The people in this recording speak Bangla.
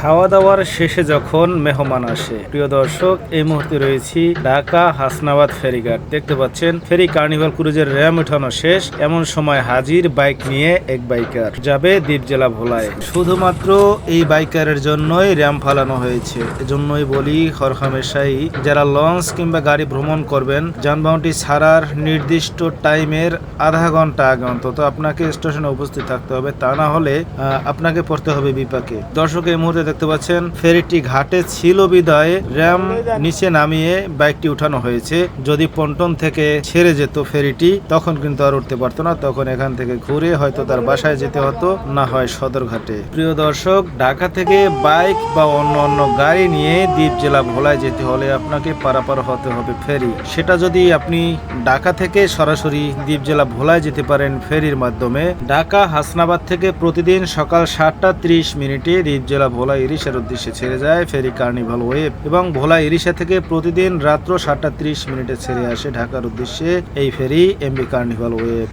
খাওয়া দাওয়ার শেষে যখন মেহমান আসে। প্রিয় দর্শক, এই মুহূর্তে রয়েছি ঢাকা হাসনাবাদ ফেরিঘাট। দেখতে পাচ্ছেন, ফেরি কার্নিভাল ক্রুজের র্যাম উঠানো শেষ। এমন সময় হাজির বাইক নিয়ে এক বাইকার যাবে দ্বীপ জেলা ভোলায়। শুধুমাত্র এই বাইকারের জন্যই র্যাম ফালানো হয়েছে। এজন্যই বলি হরহামেশাই যারা লঞ্চ কিংবা গাড়ি ভ্রমণ করবেন, যানবাহনটি ছাড়ার নির্দিষ্ট টাইমের আধা ঘণ্টা আগে অন্তত আপনাকে স্টেশনে উপস্থিত থাকতে হবে। তা না হলে আপনাকে পড়তে হবে বিপাকে। দর্শক, এই মুহূর্তে দেখতে পাচ্ছেন। ফেরিটি ঘাটে ছিল বিদায়। র্যাম নিচে নামিয়ে বাইকটি উঠানো হয়েছে। যদি পন্টন থেকে ছেড়ে যেত ফেরিটি, তখন কিন্তু আর উঠতে পারতো না। তখন এখান থেকে ঘুরে হয়তো তার বাসায় যেতে হতো, না হয় সদরঘাটে প্রিয় দর্শক, ঢাকা থেকে বাইক বা অন্য অন্য গাড়ি নিয়ে দ্বীপ জেলা ভোলায় যেতে হলে আপনাকে পারাপার হতে হবে ফেরি। সেটা যদি আপনি ঢাকা থেকে সরাসরি দ্বীপ জেলা ভোলায় যেতে পারেন ফেরির মাধ্যমে ঢাকা হাসনাবাদ থেকে প্রতিদিন সকাল সাতটা ত্রিশ মিনিটে দ্বীপ জেলা ভোলা ইরিশার উদ্দেশ্যে ছেড়ে যায়, ফেরি কার্নিভাল ওয়েব এবং ভোলা ইরিশা থেকে প্রতিদিন রাত্র সাতটা মিনিটে ছেড়ে আসে ঢাকার উদ্দেশ্যে এই ফেরি, এমবি কার্নিভাল ওয়েব